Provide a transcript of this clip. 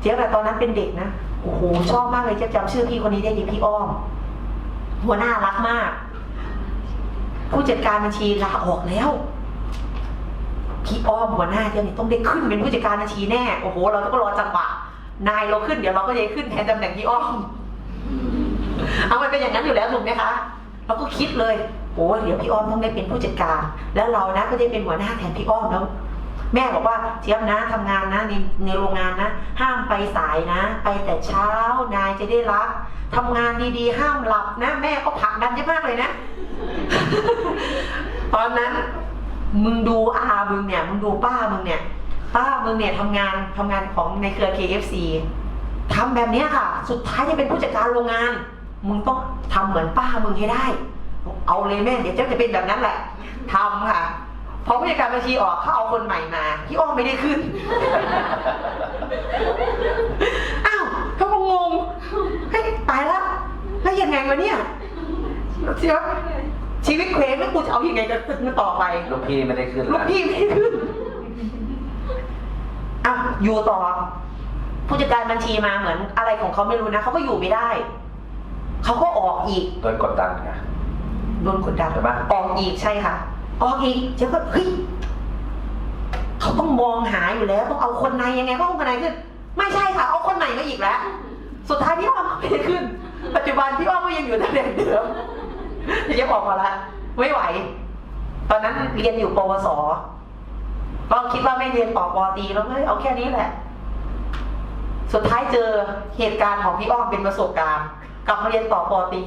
เจี๊ยบอะตอนนั้นเป็นเด็กนะโอ้โหชอบมากเลยเจี๊ยบจำชื่อพี่คนนี้ได้ดีพี่อ้อม หัวหน้ารักมาก ผู้จัดการบัญชีลาออกแล้วพี่อ้อมหัวหน้าเจี๊ยบนี่ต้องได้ขึ้นเป็นผู้จัดการบัญชีแน่โอ้โห เราก็รอจังหวะนายเราขึ้นเดี๋ยวเราก็จะขึ้นแทนตำแหน่งพี่อ้อมเอามันเป็นอย่างนั้นอยู่แล้วถูกไหมคะเราก็คิดเลยโอ้เดี๋ยวพี่อ้อมต้องได้เป็นผู้จัดการ แล้วเรานะก็ได้เป็นหัวหน้าแทนพี่อ้อมแล้ว แม่บอกว่าเจี๊ยบนะทำงานนะในในโรงงานนะ ห้ามไปสายนะ ไปแต่เช้านายจะได้รักทำงานดีๆ ห้ามหลับนะ แม่ก็ผลักดันเยอะมากเลยนะ ตอนนั้นมึงดูอามึงเนี่ยมึงดูป้ามึงเนี่ยป้ามึงเนี่ยทำงานทำงานของในเครือ KFC ทำแบบนี้ค่ะ สุดท้ายจะเป็นผู้จัดการโรงงาน มึงต้องทำเหมือนป้ามึงให้ได้ เอาเลยแม่เดี๋ยวเจ้าจะเป็นแบบนั้นแหละทำค่ะ พอผู้จัดการบัญชีออกเขาเอาคนใหม่มาพี่อ้อมไม่ได้ขึ้น อ้าวเขาก็งงเฮ้ยตายแล้วแล้วยังไงวะเนี่ยเชียวชีวิตเคว้งแล้วกูจะเอาอยัางไงกันต่อไปลูกพี่ไม่ได้ขึ้นลูกพี่ไม่ได้ขึ้นอะอยู่ต่อ ผู้จัดการบัญชีมาเหมือนอะไรของเขาไม่รู้นะเขาก็อยู่ไม่ได้เขาก็ออกอีกโดนกดดันไงโดนกดดันใช่ปะออกอีกใช่ค่ะ ออกอีกเจ๊ก็เฮ้ยเขาต้องมองหาอยู่แล้วต้องเอาคนในยังไงก็ต้องคนในขึ้น ไม่ใช่ค่ะ เอาคนไหนมาอีกแล้ว สุดท้ายพี่อ้อมก็ไม่ได้ขึ้น ปัจจุบันพี่อ้อมก็ยังอยู่ตำแหน่งเดิมเจ๊บอกมาละไม่ไหว ตอนนั้นเรียนอยู่ปวสก็คิดว่าไม่เรียนต่อปอตีแล้วเฮ้ยเอาแค่นี้แหละ สุดท้ายเจอเหตุการณ์ของพี่อ้อมเป็นประสบการณ์ กลับมาเรียนต่อปอตี